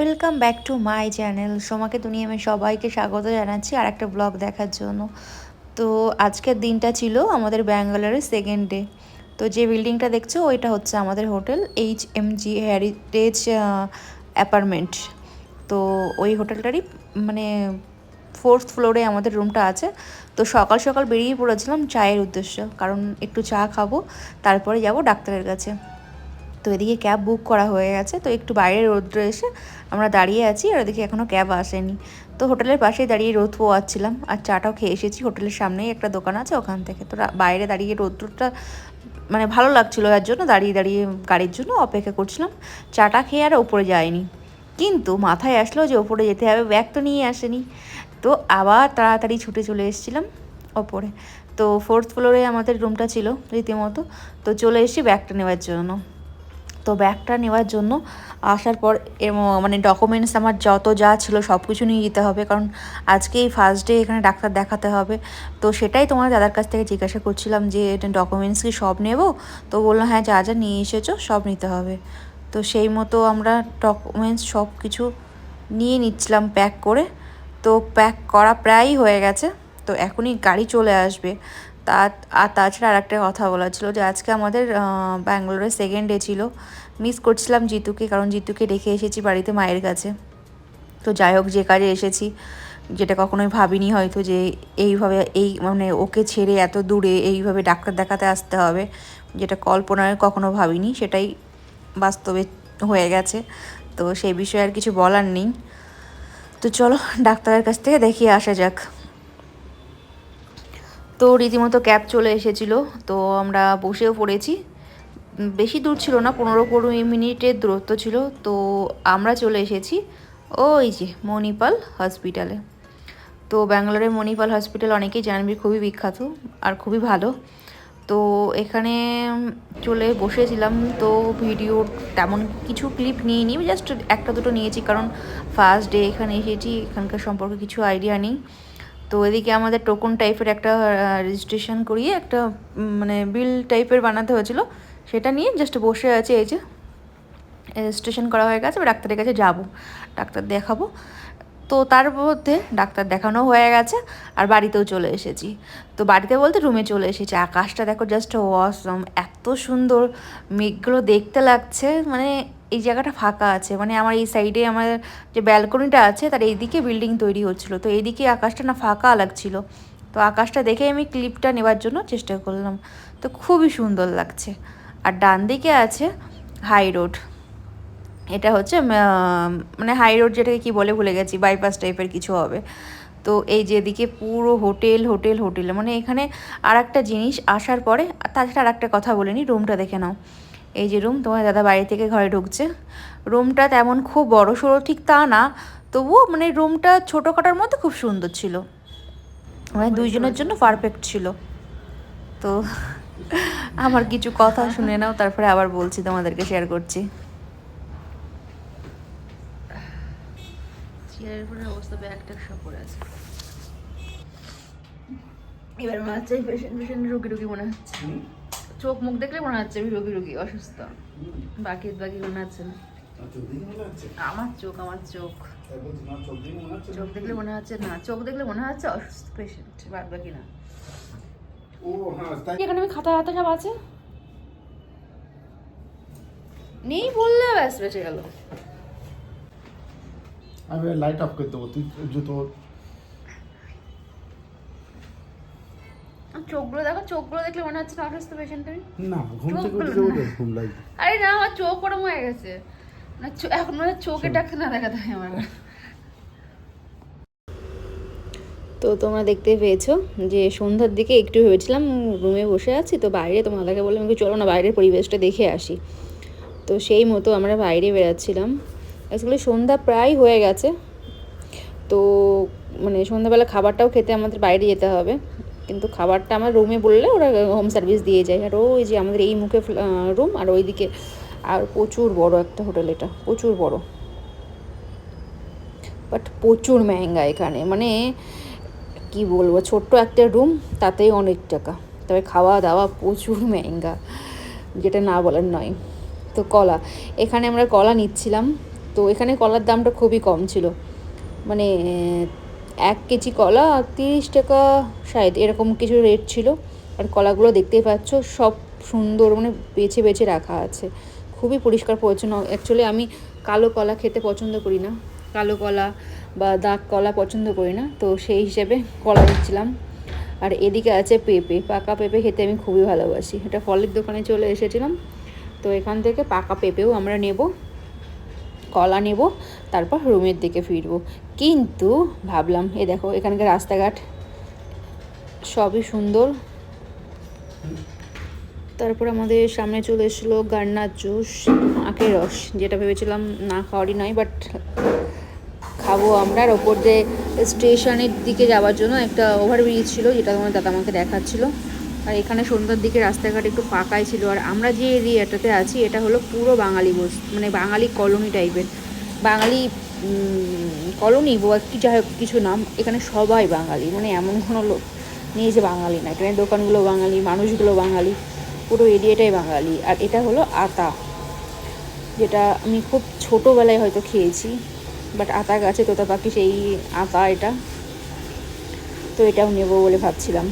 Welcome back to my channel সোমাকে দুনিয়া আমি সবাইকে স্বাগত জানাচ্ছি আর একটা ব্লগ দেখার জন্য। তো আজকের দিনটা ছিল আমাদের ব্যাঙ্গালোরের সেকেন্ড ডে তো যে বিল্ডিংটা দেখছ, ওইটা হচ্ছে আমাদের hotel H M G heritage apartment তো ওই হোটেলটারই মানে ফোর্থ ফ্লোরে আমাদের রুমটা আছে। তো সকাল সকাল বেরিয়ে পড়েছিলাম চায়ের উদ্দেশ্য। কারণ একটু চা খাব, তারপরে যাব ডাক্তারের কাছে। তো এদিকে ক্যাব বুক করা হয়ে গেছে। তো একটু বাইরে রোদ্রে এসে আমরা দাঁড়িয়ে আছি আর ওদিকে এখনও ক্যাব আসেনি। তো হোটেলের পাশেই দাঁড়িয়ে রোদ পোয়াচ্ছিলাম আর চাটাও খেয়ে এসেছি। হোটেলের সামনেই একটা দোকান আছে ওখান থেকে। তো বাইরে দাঁড়িয়ে রোদ্রটা মানে ভালো লাগছিল তার জন্য দাঁড়িয়ে দাঁড়িয়ে গাড়ির জন্য অপেক্ষা করছিলাম। চাটা খেয়ে আর ওপরে যায়নি। কিন্তু মাথায় আসলো যে ওপরে যেতে হবে। ব্যাগ তো নিয়ে আসেনি। তো আবার তাড়াতাড়ি ছুটে চলে এসেছিলাম ওপরে। তো ফোর্থ ফ্লোরে আমাদের রুমটা ছিল রীতিমতো। তো চলে এসেছি ব্যাগটা নেওয়ার জন্য। তো ব্যাগটা নেওয়ার জন্য আসার পর মানে ডকুমেন্টস আমার যত যা ছিল সব কিছু নিয়ে যেতে হবে। কারণ আজকেই ফার্স্ট ডে এখানে ডাক্তার দেখাতে হবে। তো সেটাই তোমার দাদার কাছ থেকে জিজ্ঞাসা করছিলাম যে ডকুমেন্টস কি সব নেব? তো বলল হ্যাঁ যা যা নিয়ে এসেছ সব নিতে হবে। তো সেই মতো আমরা ডকুমেন্টস সব কিছু নিয়ে নিচ্ছিলাম প্যাক করে। তো প্যাক করা প্রায়ই হয়ে গেছে। তো এখনই গাড়ি চলে আসবে। তা আর তাছাড়া আর একটা কথা বলার ছিল যে আজকে আমাদের ব্যাঙ্গালোরের সেকেন্ড ডে ছিল। মিস করছিলাম জিতুকে, কারণ জিতুকে রেখে এসেছি বাড়িতে মায়ের কাছে। তো যাই হোক, যে কাজে এসেছি, যেটা কখনোই ভাবিনি হয়তো যে এইভাবে এই মানে ওকে ছেড়ে এত দূরে এইভাবে ডাক্তার দেখাতে আসতে হবে, যেটা কল্পনায় কখনো ভাবিনি, সেটাই বাস্তবে হয়ে গেছে। তো সেই বিষয়ে আর কিছু বলার নেই। তো চলো, ডাক্তারের কাছ থেকে দেখিয়ে আসা যাক। তো রীতিমতো ক্যাব চলে এসেছিল, তো আমরা বসেও পড়েছি। বেশি দূর ছিল না, পনেরো কুড়ি মিনিটের দূরত্ব ছিল, তো আমরা চলে এসেছি ওই যে মণিপাল হসপিটালে। তো ব্যাঙ্গালোরের মণিপাল হসপিটাল অনেকেই জানবি, খুবই বিখ্যাত আর খুবই ভালো। তো এখানে চলে বসেছিলাম, তো ভিডিও তেমন কিছু ক্লিপ নিয়ে নিই জাস্ট একটা দুটো নিয়েছি, কারণ ফার্স্ট ডে এখানে এসেছি, এখানকার সম্পর্কে কিছু আইডিয়া নেই। তো এদিকে আমাদের টোকন টাইপের একটা রেজিস্ট্রেশন করিয়ে একটা মানে বিল টাইপের বানাতে হয়েছিল। সেটা নিয়ে জাস্ট বসে আছে, এই যে রেজিস্ট্রেশন করা হয়ে গেছে ডাক্তারের কাছে যাব, ডাক্তার দেখাবো। তো তার মধ্যে ডাক্তার দেখানো হয়ে গেছে, আর বাড়িতেও চলে এসেছি। তো বাড়িতে বলতে রুমে চলে এসেছি। আকাশটা দেখো জাস্ট ওয়াসম এত সুন্দর, মেঘগুলো দেখতে লাগছে মানে এই জায়গাটা ফাঁকা আছে। মানে আমার এই সাইডে আমার যে ব্যালকনিটা আছে, তার এইদিকে বিল্ডিং তৈরি হচ্ছিল। তো এইদিকে আকাশটা না ফাঁকা লাগছিল। তো আকাশটা দেখে আমি ক্লিপটা নেওয়ার জন্য চেষ্টা করলাম। তো খুবই সুন্দর লাগছে। আর ডান দিকে আছে হাই রোড এটা হচ্ছে মানে হাই রোড যেটাকে কি বলে ভুলে গেছি বাইপাস টাইপের কিছু হবে। তো এই যে এদিকে পুরো হোটেল হোটেল হোটেল মানে এখানে আর একটা জিনিস আসার পরে, তাছাড়া আর একটা কথা বলে নি রুমটা দেখে নাও। এই যে রুম তোমার দাদা বাড়ি থেকে ঘরে ঢুকছে। রুমটা তেমন খুব বড় সড়ো ঠিক তা না তবুও মানে রুমটা ছোটোখাটোর মধ্যে খুব সুন্দর ছিল। মানে দুইজনের জন্য পারফেক্ট ছিল। তো আমার কিছু কথা শুনে নাও তারপরে আবার বলছি তোমাদেরকে শেয়ার করছি। এবার মনে হচ্ছে পেশেন্ট পেশেন্ট রুগী রুগী মনে হচ্ছে। চোখ মুখ দেখলে মনে হচ্ছে আমি রুগী রুগী অসুস্থ। বাকি বাকি মনে হচ্ছে না। আমার চোখ আমার চোখ। চোখ দেখলে মনে হচ্ছে না চোখ দেখলে মনে হচ্ছে অসুস্থ পেশেন্ট বাদ বাকি না। এখানে আমি খাতা হাতা সব আছে? নেই বললে ব্যাস বেঁচে গেল। আমি লাইট অফ করে দেবো তুই জুতো চোখগুলো দেখো চোখগুলো দেখলে মনে হচ্ছে না অসুস্থ পেশেন্ট আমি। না ঘুম থেকে উঠে না। ঘুম লাগবে আরে না আমার চোখ ওরম হয়ে গেছে। না এখন মানে চোখে ডাক্তার না দেখাতে হয় আমার। তো তোমরা দেখতে পেয়েছ যে সন্ধ্যার দিকে একটু ভেবেছিলাম রুমে বসে আছি তো বাইরে তোমাদেরকে বললাম একটু চলো না বাইরের পরিবেশটা দেখে আসি। তো সেই মতো আমরা বাইরে বেরাচ্ছিলাম আসলে সন্ধ্যা প্রায় হয়ে গেছে। তো মানে সন্ধ্যাবেলা খাবারটাও খেতে আমাদের বাইরে যেতে হবে। কিন্তু খাবারটা আমার রুমে বললে ওরা হোম সার্ভিস দিয়ে যায়। আর ওই যে আমাদের এই মুখে রুম আর ওইদিকে আর প্রচুর বড় একটা হোটেল এটা, প্রচুর বড়। বাট প্রচুর মেহেঙ্গা এখানে। মানে কি বলব, ছোট্ট একটা রুম তাতেই অনেক টাকা। তবে খাওয়া দাওয়া প্রচুর মেহেঙ্গা যেটা না বলার নয়। তো কলা, এখানে আমরা কলা নিচ্ছিলাম। তো এখানে কলার দামটা খুবই কম ছিল। মানে এক কেজি কলা তিরিশ টাকা শায়দ এরকম কিছু রেট ছিল। আর কলাগুলো দেখতেই পাচ্ছ, সব সুন্দর মানে বেছে বেছে রাখা আছে। খুবই পরিষ্কার পরিচ্ছন্ন। অ্যাকচুয়ালি আমি কালো কলা খেতে পছন্দ করি না। কালো কলা বা দাগ কলা পছন্দ করি না। তো সেই হিসেবে কলা দিচ্ছিলাম। আর এদিকে আছে পেঁপে। পাকা পেঁপে খেতে আমি খুবই ভালোবাসি। এটা ফলের দোকানে চলে এসেছিলাম। তো এখান থেকে পাকা পেঁপেও আমরা নেব। কলা নেব, তারপর রুমের দিকে ফিরবো। কিন্তু ভাবলাম, এ দেখো, এখানকার রাস্তাঘাট সবই সুন্দর। তারপর আমাদের সামনে চলে এসেছিল গান্নার জুস আখের রস, যেটা ভেবেছিলাম না খাওয়ারই নয় বাট খাব আমরা। আর ওপর দিয়ে স্টেশনের দিকে যাওয়ার জন্য একটা ওভারব্রিজ ছিল, যেটা তোমার দাদা আমাকে দেখাচ্ছিল। আর এখানে সন্ধ্যার দিকে রাস্তাঘাট একটু ফাঁকাই ছিল। আর আমরা যে এরিয়াটাতে আছি, এটা হলো পুরো বাঙালি বস মানে বাঙালি কলোনি টাইপের। বাঙালি কলোনি বা কি যাই হোক কিছু নাম, এখানে সবাই বাঙালি। মানে এমন কোনো লোক নেই যে বাঙালি না। এখানে দোকানগুলো বাঙালি, মানুষগুলো বাঙালি, পুরো এরিয়াটাই বাঙালি। আর এটা হলো আতা। যেটা আমি খুব ছোটোবেলায় হয়তো খেয়েছি, বাট আতা গাছে তোতা পাখি সেই আতা এটা। তো এটাও নেব বলে ভাবছিলাম।